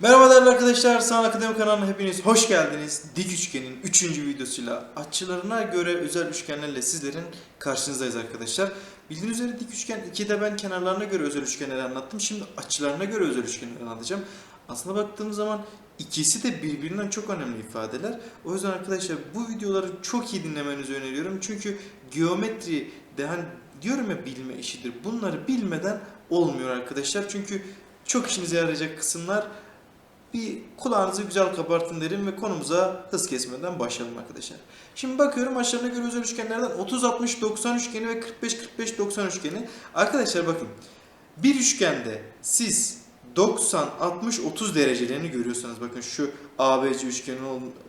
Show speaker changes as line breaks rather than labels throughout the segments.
Merhaba değerli arkadaşlar, Sağ Akademi kanalına hepiniz hoş geldiniz. Dik üçgenin 3. videosuyla açılarına göre özel üçgenlerle sizlerin karşınızdayız arkadaşlar. Bildiğiniz üzere dik üçgen 2'de ben kenarlarına göre özel üçgenleri anlattım. Şimdi açılarına göre özel üçgenleri anlatacağım. Aslında baktığımız zaman ikisi de birbirinden çok önemli ifadeler. O yüzden arkadaşlar bu videoları çok iyi dinlemenizi öneriyorum. Çünkü geometri de hani diyorum ya bilme işidir. Bunları bilmeden olmuyor arkadaşlar. Çünkü çok işinize yarayacak kısımlar bir kulağınızı güzel kabartın derim ve konumuza hız kesmeden başlayalım arkadaşlar. Şimdi bakıyorum aşağıda göre özel üçgenlerden 30 60 90 üçgeni ve 45 45 90 üçgeni. Arkadaşlar bakın. Bir üçgende siz 90 60 30 derecelerini görüyorsanız bakın şu ABC üçgeni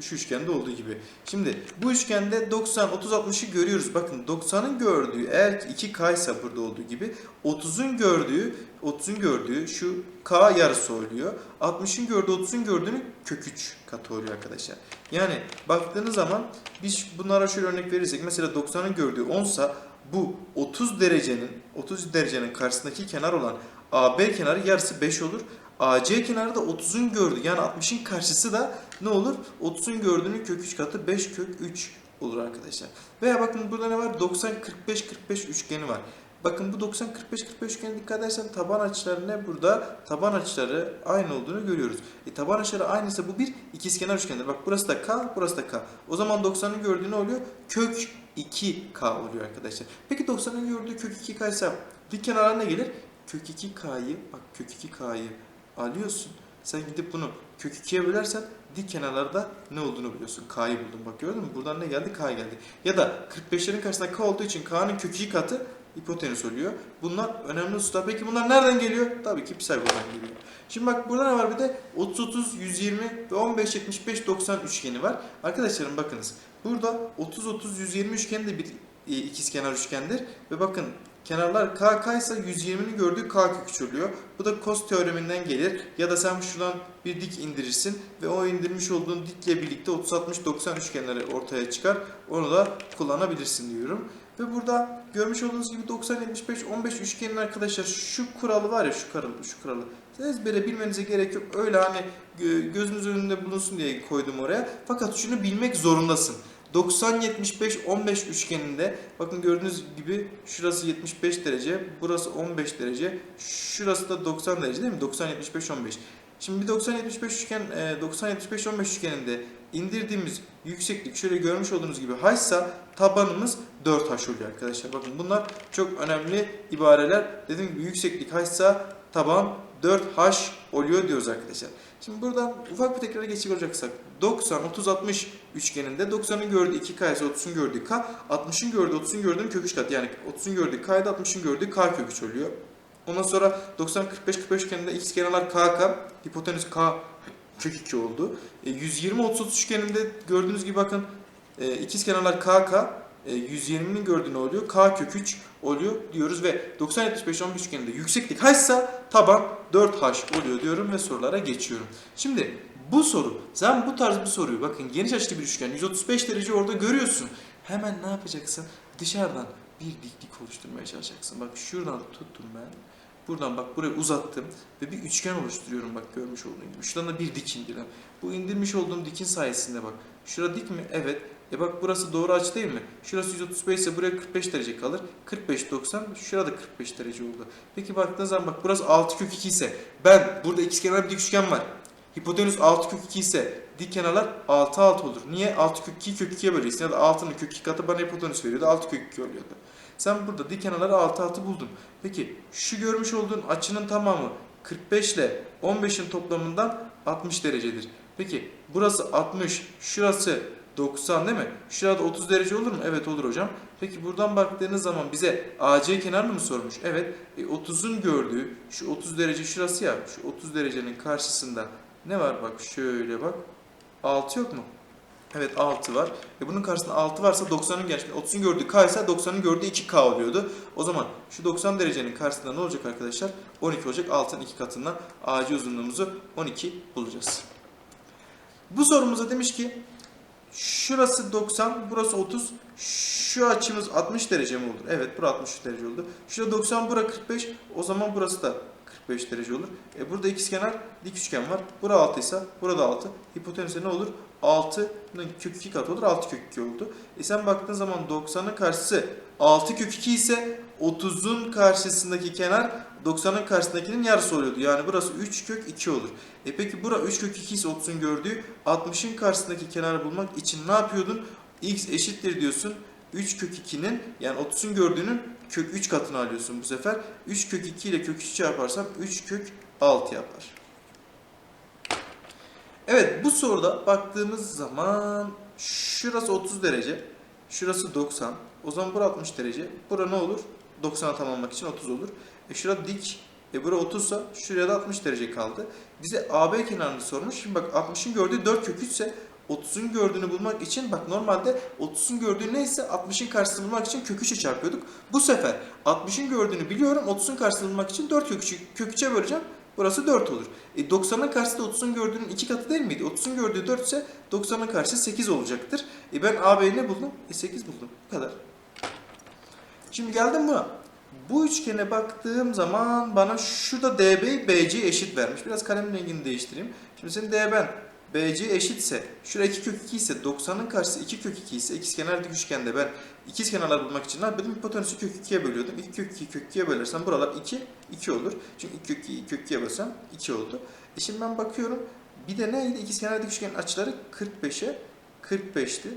şu üçgende olduğu gibi. Şimdi bu üçgende 90 30 60'ı görüyoruz. Bakın 90'ın gördüğü eğer ki 2 K ise burada olduğu gibi 30'un gördüğü 30'un gördüğü şu K yarısı oluyor. 60'ın gördüğü 30'un gördüğünü kök 3 katı oluyor arkadaşlar. Yani baktığınız zaman biz bunlara şöyle örnek verirsek mesela 90'ın gördüğü 10 sa bu 30 derecenin 30 derecenin karşısındaki kenar olan AB kenarı yarısı 5 olur. AC kenarı da 30'un gördüğü yani 60'ın karşısı da ne olur? 30'un gördüğünün kök 3 katı 5 kök 3 olur arkadaşlar. Veya bakın burada ne var? 90 45 45 üçgeni var. Bakın bu 90 45 45 üçgene dikkat edersen taban açıları ne burada? Taban açıları aynı olduğunu görüyoruz. E, taban açıları aynıysa bu bir ikizkenar üçgendir. Bak burası da K, burası da K. O zaman 90'ın gördüğü ne oluyor? Kök 2K oluyor arkadaşlar. Peki 90'ın gördüğü kök 2K ise dik kenara ne gelir? Kök 2K'yı bak kök 2K'yı alıyorsun. Sen gidip bunu kök 2'ye bölersen dik kenarlarda ne olduğunu biliyorsun. K'yı buldun. Bak gördün mü? Buradan ne geldi? K geldi. Ya da 45'lerin karşısında K olduğu için K'nın kök 2 katı hipotenüs oluyor. Bunlar önemli hususlar. Peki bunlar nereden geliyor? Tabii ki Pisagor'dan geliyor. Şimdi bak burada ne var bir de 30 30 120 ve 15 75 90 üçgeni var. Arkadaşlarım bakınız. Burada 30 30 120 üçgeni de bir e, ikizkenar üçgendir ve bakın kenarlar k k ise 120'nin gördüğü k kök 3 oluyor. Bu da cos teoreminden gelir. Ya da sen şuradan bir dik indirirsin ve o indirmiş olduğun dikle birlikte 30 60 90 üçgenleri ortaya çıkar. Onu da kullanabilirsin diyorum. Ve burada görmüş olduğunuz gibi 90 75 15 üçgenin arkadaşlar şu kuralı var ya şu kuralı şu kuralı. Ezbere bilmenize gerek yok. Öyle hani gö- gözünüz önünde bulunsun diye koydum oraya. Fakat şunu bilmek zorundasın. 90 75 15 üçgeninde bakın gördüğünüz gibi şurası 75 derece, burası 15 derece, şurası da 90 derece değil mi? 90 75 15. Şimdi bir 90 75 üçgen e, 90 75 15 üçgeninde indirdiğimiz yükseklik şöyle görmüş olduğunuz gibi h'sa tabanımız 4h oluyor arkadaşlar. Bakın bunlar çok önemli ibareler. Dediğim gibi yükseklik h'sa taban 4h oluyor diyoruz arkadaşlar. Şimdi buradan ufak bir tekrara geçecek olacaksak 90 30 60 üçgeninde 90'ın gördüğü 2k ise 30'un gördüğü k, 60'ın gördüğü 30'un gördüğünün kök 3 kat. Yani 30'un gördüğü k ile 60'ın gördüğü k kök 3 oluyor. Ondan sonra 90 45 45 üçgeninde x kenarlar k k, hipotenüs k kök 2 oldu. E, 120 30 30 üçgeninde gördüğünüz gibi bakın e, ikiz kenarlar k k, e, 120'nin gördüğü ne oluyor? K kök 3 oluyor diyoruz ve 90 75 15 üçgeninde yükseklik h ise taban 4h oluyor diyorum ve sorulara geçiyorum. Şimdi bu soru, sen bu tarz bir soruyu bakın geniş açılı bir üçgen 135 derece orada görüyorsun. Hemen ne yapacaksın? Dışarıdan bir diklik oluşturmaya çalışacaksın. Bak şuradan tuttum ben. Buradan bak buraya uzattım ve bir üçgen oluşturuyorum bak görmüş olduğun gibi. Şuradan da bir dik indirdim. Bu indirmiş olduğum dikin sayesinde bak. Şura dik mi? Evet. E bak burası doğru açı değil mi? Şurası 135 ise buraya 45 derece kalır. 45 90 şurada 45 derece oldu. Peki baktığın zaman bak burası 6 kök 2 ise ben burada ikizkenar bir dik üçgen var. Hipotenüs 6 kök 2 ise dik kenarlar 6 6 olur. Niye? 6 kök 2 kök 2'ye bölüyorsun ya da 6'nın kök 2 katı bana hipotenüs veriyordu. 6 kök 2 oluyordu. Sen burada dik kenarları 6 6 buldun. Peki şu görmüş olduğun açının tamamı 45 ile 15'in toplamından 60 derecedir. Peki burası 60, şurası 90 değil mi? Şurada 30 derece olur mu? Evet olur hocam. Peki buradan baktığınız zaman bize AC kenarını mı sormuş? Evet. E, 30'un gördüğü şu 30 derece şurası ya. Şu 30 derecenin karşısında ne var bak şöyle bak. 6 yok mu? Evet 6 var. E bunun karşısında 6 varsa 90'ın gelmiş. 30'un gördüğü K ise 90'ın gördüğü 2K oluyordu. O zaman şu 90 derecenin karşısında ne olacak arkadaşlar? 12 olacak. 6'nın 2 katından AC uzunluğumuzu 12 bulacağız. Bu sorumuza demiş ki şurası 90, burası 30. Şu açımız 60 derece mi olur? Evet, bura 60 derece oldu. Şurada 90, bura 45. O zaman burası da 45 derece olur. E burada ikizkenar dik üçgen var. Bura 6 ise burada 6. Hipotenüse ne olur? 6'nın kök 2 katı olur. 6 kök 2 oldu. E sen baktığın zaman 90'ın karşısı 6 kök 2 ise 30'un karşısındaki kenar 90'ın karşısındakinin yarısı oluyordu. Yani burası 3 kök 2 olur. E peki bura 3 kök 2 ise 30'un gördüğü 60'ın karşısındaki kenarı bulmak için ne yapıyordun? x eşittir diyorsun. 3 kök 2'nin yani 30'un gördüğünün kök 3 katını alıyorsun bu sefer. 3 kök 2 ile kök 3 çarparsam 3 kök 6 yapar. Evet bu soruda baktığımız zaman şurası 30 derece, şurası 90. O zaman bura 60 derece. Bura ne olur? 90'a tamamlamak için 30 olur. E şurada dik. E bura 30 ise şuraya da 60 derece kaldı. Bize AB kenarını sormuş. Şimdi bak 60'ın gördüğü 4 kök 3 ise 30'un gördüğünü bulmak için bak normalde 30'un gördüğü neyse 60'ın karşısını bulmak için kök 3'e çarpıyorduk. Bu sefer 60'ın gördüğünü biliyorum 30'un karşısını bulmak için 4 kök 3'ü kök 3'e böleceğim. Burası 4 olur. E 90'ın karşısı da 30'un gördüğünün 2 katı değil miydi? 30'un gördüğü 4 ise 90'ın karşısı 8 olacaktır. E ben AB'yi ne buldum? E 8 buldum. Bu kadar. Şimdi geldim buna. Bu üçgene baktığım zaman bana şurada DB BC eşit vermiş. Biraz kalem rengini değiştireyim. Şimdi senin DB'n BC eşitse, şuraya 2 kök 2 ise 90'ın karşısı 2 kök 2 ise ikizkenar dik üçgende ben ikizkenarlar bulmak için ne yapıyordum? Hipotenüsü kök 2'ye bölüyordum. 2 kök 2 kök 2'ye bölersem buralar 2 2 olur. Çünkü 2 kök 2'yi kök 2'ye bölsem 2 oldu. E şimdi ben bakıyorum. Bir de neydi? İkizkenar dik üçgenin açıları 45'e 45'ti.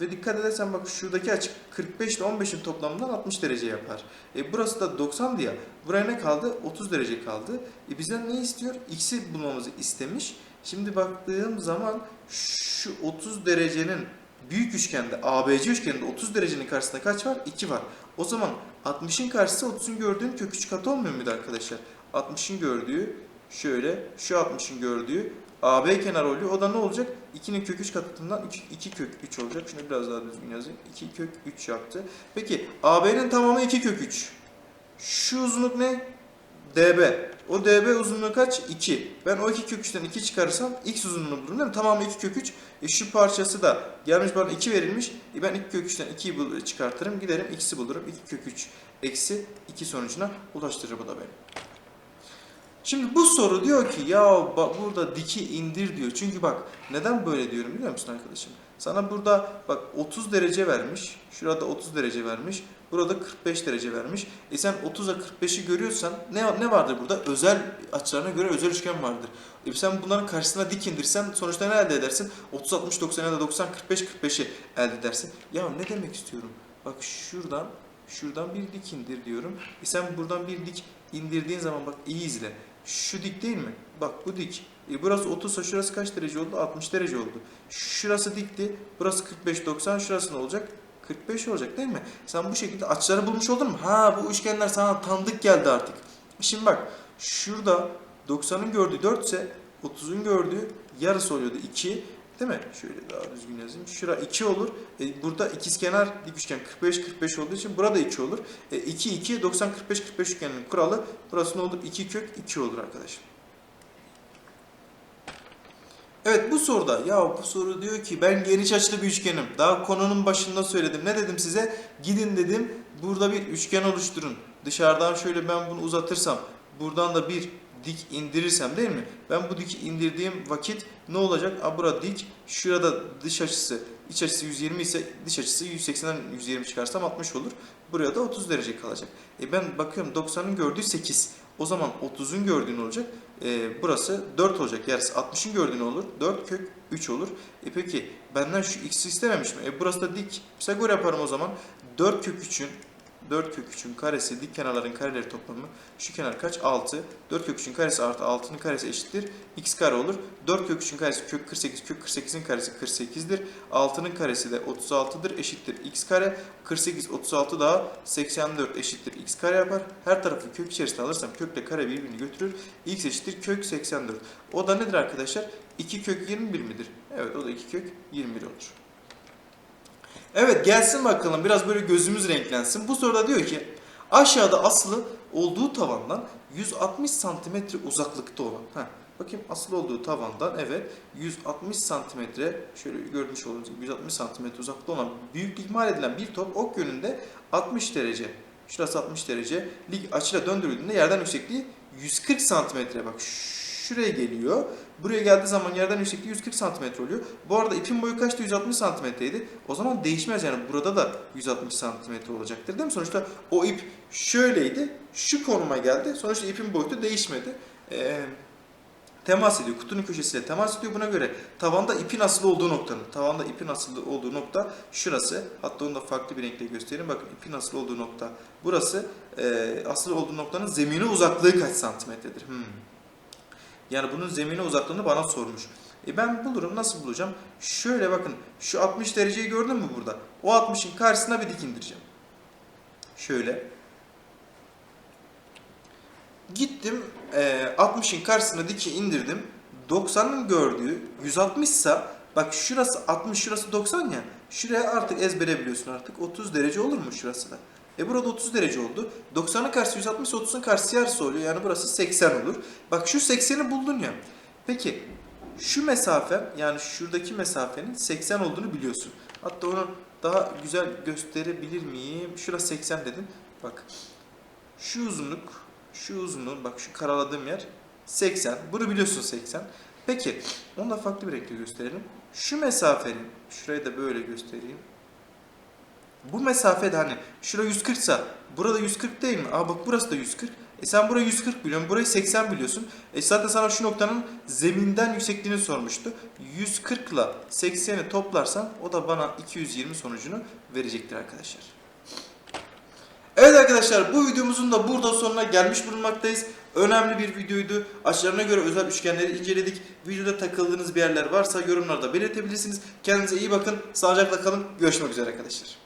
Ve dikkat edersen bak şuradaki açı 45 ile 15'in toplamından 60 derece yapar. E burası da 90 diye. Buraya ne kaldı? 30 derece kaldı. E bizden ne istiyor? X'i bulmamızı istemiş. Şimdi baktığım zaman şu 30 derecenin büyük üçgende ABC üçgeninde 30 derecenin karşısında kaç var? 2 var. O zaman 60'ın karşısı 30'un gördüğün kök 3 katı olmuyor muydu arkadaşlar? 60'ın gördüğü şöyle, şu 60'ın gördüğü AB kenarı oluyor. O da ne olacak? 2'nin kök 3 katından 2, 2 kök 3 olacak. Şunu biraz daha düzgün yazayım. 2 kök 3 yaptı. Peki AB'nin tamamı 2 kök 3. Şu uzunluk ne? DB. O DB uzunluğu kaç? 2. Ben o 2 kök 3'ten 2 çıkarırsam x uzunluğunu bulurum değil mi? Tamamı 2 kök 3. E şu parçası da gelmiş bana 2 verilmiş. E ben 2 kök 3'ten 2'yi bul- çıkartırım. Giderim x'i bulurum. 2 kök 3 eksi 2 sonucuna ulaştırır bu da beni. Şimdi bu soru diyor ki ya burada diki indir diyor. Çünkü bak neden böyle diyorum biliyor musun arkadaşım? Sana burada bak 30 derece vermiş. Şurada 30 derece vermiş. Burada 45 derece vermiş. E sen 30'a 45'i görüyorsan ne, ne vardır burada? Özel açılarına göre özel üçgen vardır. E sen bunların karşısına dik indirsen sonuçta ne elde edersin? 30, 60, 90 ya da 90, 45, 45'i elde edersin. Ya ne demek istiyorum? Bak şuradan şuradan bir dik indir diyorum. E sen buradan bir dik indirdiğin zaman bak iyi izle. Şu dik değil mi? Bak bu dik. E burası 30 ise şurası kaç derece oldu? 60 derece oldu. Şurası dikti. Burası 45 90. Şurası ne olacak? 45 olacak değil mi? Sen bu şekilde açıları bulmuş oldun mu? Ha bu üçgenler sana tanıdık geldi artık. Şimdi bak şurada 90'ın gördüğü 4 ise 30'un gördüğü yarısı oluyordu 2. Değil mi? Şöyle daha düzgün yazayım. Şura 2 olur. E, burada ikizkenar dik üçgen 45 45 olduğu için burada 2 olur. E, 2 2 90 45 45 üçgeninin kuralı burası ne olur? 2 kök 2 olur arkadaşlar. Evet bu soruda ya bu soru diyor ki ben geniş açılı bir üçgenim. Daha konunun başında söyledim. Ne dedim size? Gidin dedim burada bir üçgen oluşturun. Dışarıdan şöyle ben bunu uzatırsam buradan da bir dik indirirsem değil mi? Ben bu dik indirdiğim vakit ne olacak? Aa, burada dik. Şurada dış açısı, iç açısı 120 ise dış açısı 180'den 120 çıkarsam 60 olur. Buraya da 30 derece kalacak. E ben bakıyorum 90'ın gördüğü 8. O zaman 30'un gördüğü ne olacak? E, burası 4 olacak. Yarısı 60'ın gördüğü ne olur? 4 kök 3 olur. E peki benden şu x'i istememiş mi? E burası da dik. Pisagor yaparım o zaman. 4 kök 3'ün 4 kök 3'ün karesi dik kenarların kareleri toplamı. Şu kenar kaç? 6. 4 kök 3'ün karesi artı 6'nın karesi eşittir. x kare olur. 4 kök 3'ün karesi kök 48. Kök 48'in karesi 48'dir. 6'nın karesi de 36'dır. Eşittir x kare. 48, 36 daha 84 eşittir x kare yapar. Her tarafı kök içerisine alırsam kökle kare birbirini götürür. x eşittir kök 84. O da nedir arkadaşlar? 2 kök 21 midir? Evet o da 2 kök 21 olur. Evet gelsin bakalım biraz böyle gözümüz renklensin. Bu soruda diyor ki aşağıda asılı olduğu tavandan 160 santimetre uzaklıkta olan. Heh, bakayım asılı olduğu tavandan evet 160 santimetre şöyle görmüş olduğunuz gibi 160 santimetre uzakta olan büyük ihmal edilen bir top ok yönünde 60 derece. Şurası 60 derece. Lig açıyla döndürüldüğünde yerden yüksekliği 140 santimetre bak şuraya geliyor. Buraya geldiği zaman yerden yüksekliği 140 santimetre oluyor. Bu arada ipin boyu kaçtı? 160 santimetreydi. O zaman değişmez yani burada da 160 santimetre olacaktır değil mi? Sonuçta o ip şöyleydi. Şu konuma geldi. Sonuçta ipin boyutu değişmedi. Ee, temas ediyor. Kutunun köşesiyle temas ediyor. Buna göre tavanda ipin asılı olduğu noktanın, tavanda ipin asılı olduğu nokta şurası. Hatta onu da farklı bir renkle göstereyim. Bakın ipin asılı olduğu nokta burası. Ee, asılı olduğu noktanın zemine uzaklığı kaç santimetredir? Hmm. Yani bunun zemine uzaklığını bana sormuş. E ben bulurum. Nasıl bulacağım? Şöyle bakın. Şu 60 dereceyi gördün mü burada? O 60'ın karşısına bir dik indireceğim. Şöyle. Gittim e, 60'ın karşısına diki indirdim. 90'ın gördüğü 160 ise bak şurası 60 şurası 90 ya. Şuraya artık ezbere biliyorsun artık 30 derece olur mu şurası da? E burada 30 derece oldu. 90'ın karşısı 160 30'un karşısı yarısı oluyor. Yani burası 80 olur. Bak şu 80'i buldun ya. Peki şu mesafe yani şuradaki mesafenin 80 olduğunu biliyorsun. Hatta onu daha güzel gösterebilir miyim? Şurası 80 dedim. Bak şu uzunluk, şu uzunluğun bak şu karaladığım yer 80. Bunu biliyorsun 80. Peki onu da farklı bir renkle gösterelim. Şu mesafenin, şurayı da böyle göstereyim. Bu mesafede hani şura 140 sa burada 140 değil mi? Aa bak burası da 140. E sen burayı 140 biliyorsun, burayı 80 biliyorsun. E zaten sana şu noktanın zeminden yüksekliğini sormuştu. 140 ile 80'i toplarsan o da bana 220 sonucunu verecektir arkadaşlar. Evet arkadaşlar bu videomuzun da burada sonuna gelmiş bulunmaktayız. Önemli bir videoydu. Açılarına göre özel üçgenleri inceledik. Videoda takıldığınız bir yerler varsa yorumlarda belirtebilirsiniz. Kendinize iyi bakın. Sağlıcakla kalın. Görüşmek üzere arkadaşlar.